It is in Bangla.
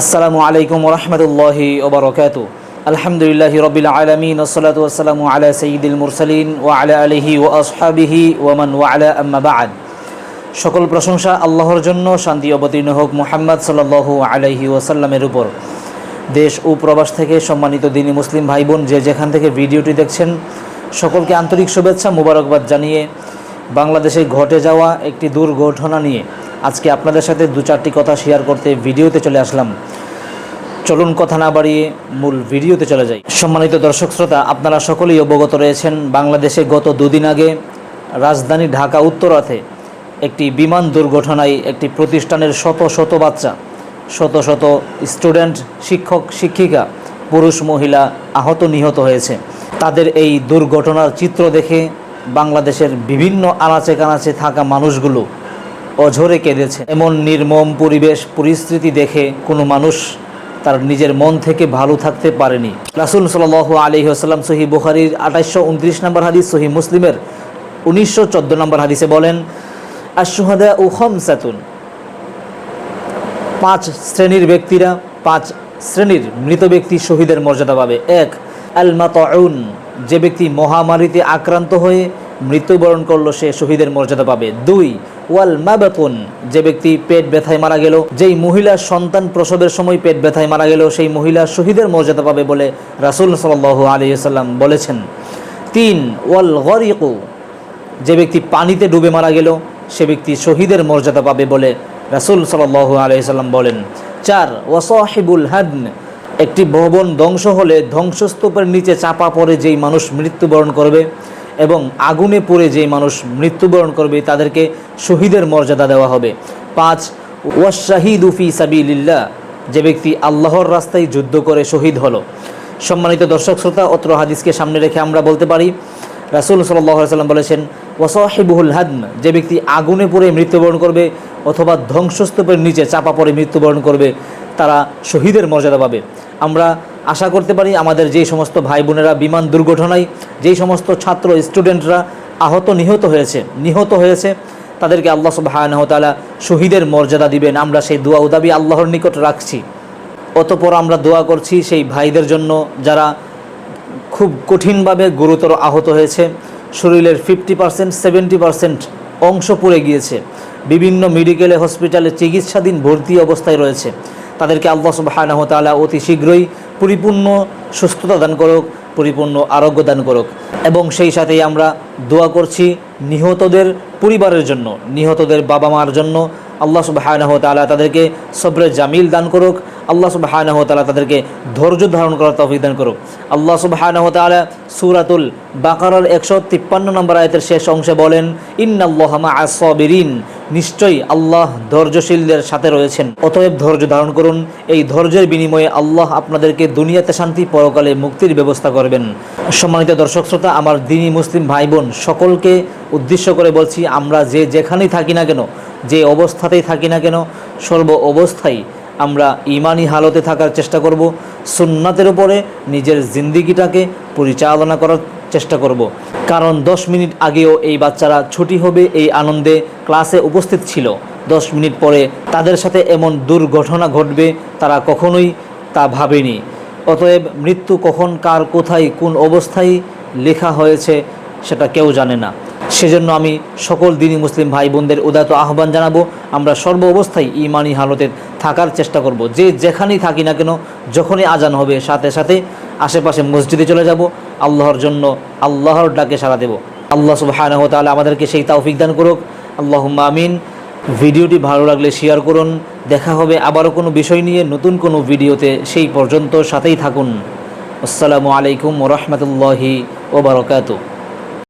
আসসালামু আলাইকুম রহমতুল্লাহি ওবরকাত আলহামদুলিল্লাহ রবিল আলমিন ওসলাত ওসালামু আলা সঈদুল মুরসালিন ও আলা আলহি ও আসহাবিহি ওমান ও আলা আম্মাবাদ সকল প্রশংসা আল্লাহর জন্য, শান্তি অবতীর্ণ হোক মোহাম্মদ সাল্লাহ আলহি ওসাল্লামের উপর। দেশ ও প্রবাস থেকে সম্মানিত দিনী মুসলিম ভাই বোন যে যেখান থেকে ভিডিওটি দেখছেন, সকলকে আন্তরিক শুভেচ্ছা, মুবারকবাদ জানিয়ে বাংলাদেশে ঘটে যাওয়া একটি দুর্ঘটনা নিয়ে আজকে আপনাদের সাথে দু চারটি কথা শেয়ার করতে ভিডিওতে চলে আসলাম। চলুন কথা না বাড়িয়ে মূল ভিডিওতে চলে যাই। সম্মানিত দর্শক শ্রোতা, আপনারা সকলেই অবগত রয়েছেন, বাংলাদেশে গত দুদিন আগে রাজধানী ঢাকা উত্তরাতে একটি বিমান দুর্ঘটনায় একটি প্রতিষ্ঠানের শত শত বাচ্চা, শত শত স্টুডেন্ট শিক্ষক, শিক্ষিকা, পুরুষ, মহিলা আহত নিহত হয়েছে। তাদের এই দুর্ঘটনার চিত্র দেখে বাংলাদেশের বিভিন্ন আনাচে কানাচে থাকা মানুষগুলো অঝরে কেঁদেছে। এমন নির্মম পরিবেশ, পরিস্থিতি দেখে কোনো মানুষ তার নিজের মন থেকে ভালো থাকতে পারেনি। রাসুল সাল আলী আসাল্লাম সহি বুখারির আঠাইশশো উনত্রিশ নম্বর হাদিস সহি মুসলিমের উনিশশো চোদ্দ নম্বর হাদিসে বলেন আশুহাদা উহম সাতুন পাঁচ শ্রেণির ব্যক্তিরা, পাঁচ শ্রেণির মৃত ব্যক্তি শহীদের মর্যাদা পাবে। এক আল যে ব্যক্তি মহামারীতে আক্রান্ত হয়ে মৃত্যুবরণ করল সে শহীদের মর্যাদা পাবে। দুই ওয়াল মাবাতুন, যে ব্যক্তি পেট ব্যথায় মারা গেল, যেই মহিলা সন্তান প্রসবের সময় পেট ব্যথায় মারা গেল, সেই মহিলা শহীদের মর্যাদা পাবে বলে রাসুল সাল আলী সাল্লাম বলেছেন। তিন, ওয়াল গরিকু, যে ব্যক্তি পানিতে ডুবে মারা গেল, সে ব্যক্তি শহীদের মর্যাদা পাবে বলে রাসুল সাল আলাইসাল্লাম বলেন। চার ওয়াসাহিবুল হাদন, একটি ভবন ধ্বংস হলে ধ্বংসস্তূপের নিচে চাপা পড়ে যেই মানুষ মৃত্যুবরণ করবে এবং আগুনে পড়ে যে মানুষ মৃত্যুবরণ করবে, তাদেরকে শহীদের মর্যাদা দেওয়া হবে। পাঁচ ওয়াশাহিদ উফি সাবিল্লা যে ব্যক্তি আল্লাহর রাস্তায় যুদ্ধ করে শহীদ হলো। সম্মানিত দর্শক, শ্রোতা, অত্র হাদিসকে সামনে রেখে আমরা বলতে পারি, রাসুল সাল্লাম বলেছেন ওয়াসাহিবুল হাদম যে ব্যক্তি আগুনে পড়ে মৃত্যুবরণ করবে অথবা ধ্বংসস্তূপের নিচে চাপা পড়ে মৃত্যুবরণ করবে, তারা শহীদের মর্যাদা পাবে। আমরা আশা করতে পারি আমাদের যেই সমস্ত ভাই বোনেরা বিমান দুর্ঘটনায়, যেই সমস্ত ছাত্র স্টুডেন্টরা আহত নিহত হয়েছে নিহত হয়েছে, তাদেরকে আল্লাহ সুবাহানহতালা শহীদের মর্যাদা দিবেন। আমরা সেই দোয়া উদাবি আল্লাহর নিকট রাখছি। অতপর আমরা দোয়া করছি সেই ভাইদের জন্য যারা খুব কঠিনভাবে গুরুতর আহত হয়েছে, শরীরের ফিফটি পার্সেন্ট সেভেন্টি পার্সেন্ট অংশ পড়ে গিয়েছে, বিভিন্ন মেডিকেলে হসপিটালে চিকিৎসাধীন ভর্তি অবস্থায় রয়েছে। তাদেরকে আল্লাহ সুবাহানহ তালা অতি শীঘ্রই পরিপূর্ণ সুস্থতা দান করুক, পরিপূর্ণ আরোগ্য দান করুক। এবং সেই সাথেই আমরা দোয়া করছি নিহতদের পরিবারের জন্য, নিহতদের বাবা মার জন্য। আল্লাহ সুবাহানহ তালা তাদেরকে সবরে জামিল দান করুক। আল্লাহ সুবাহানহ তালা তাদেরকে ধৈর্য ধারণ করার তফিক দান করুক। আল্লাহ সুবাহানহ তালা সুরাতুল বাকারার একশো তিপ্পান্ন নম্বর আয়তের শেষ অংশে বলেন ইন্নাল্লাহমা আসবিরিন নিশ্চয়ই আল্লাহ ধৈর্যশীলদের সাথে রয়েছেন। অতএব ধৈর্য ধারণ করুন। এই ধৈর্যের বিনিময়ে আল্লাহ আপনাদেরকে দুনিয়াতে শান্তি, পরকালে মুক্তির ব্যবস্থা করবেন। সম্মানিত দর্শক শ্রোতা, আমার দিনী মুসলিম ভাই বোন সকলকে উদ্দেশ্য করে বলছি, আমরা যে যেখানেই থাকি না কেন, যে অবস্থাতেই থাকি না কেন, সর্ব অবস্থায় আমরা ইমানি হালতে থাকার চেষ্টা করব। সুন্নাতের উপরে নিজের জিন্দিগিটাকে পরিচালনা করার চেষ্টা করব। কারণ দশ মিনিট আগেও এই বাচ্চারা ছুটি হবে এই আনন্দে ক্লাসে উপস্থিত ছিল। দশ মিনিট পরে তাদের সাথে এমন দুর্ঘটনা ঘটবে তারা কখনোই তা ভাবেনি। অতএব মৃত্যু কখন, কার, কোথায়, কোন অবস্থায় লেখা হয়েছে সেটা কেউ জানে না। সেজন্য আমি সকল দিনী মুসলিম ভাই বোনদের উদাত আহ্বান জানাব, আমরা সর্ব অবস্থায় ইমানি হালতে থাকার চেষ্টা করব। যে যেখানেই থাকি না কেন, যখনই আজান হবে, সাথে সাথে আশেপাশে মসজিদে চলে যাব, আল্লাহর জন্য আল্লাহর ডাকে সাড়া দেব। আল্লাহ সুবাহানহ তাহলে আমাদেরকে সেই তাওফিক দান করুক। আল্লাহ আমিন। ভিডিওটি ভালো লাগলে শেয়ার করুন। দেখা হবে আবারও কোনো বিষয় নিয়ে নতুন কোনো ভিডিওতে। সেই পর্যন্ত সাথেই থাকুন। আসসালামু আলাইকুম রহমতুল্লাহি ওবরকাতু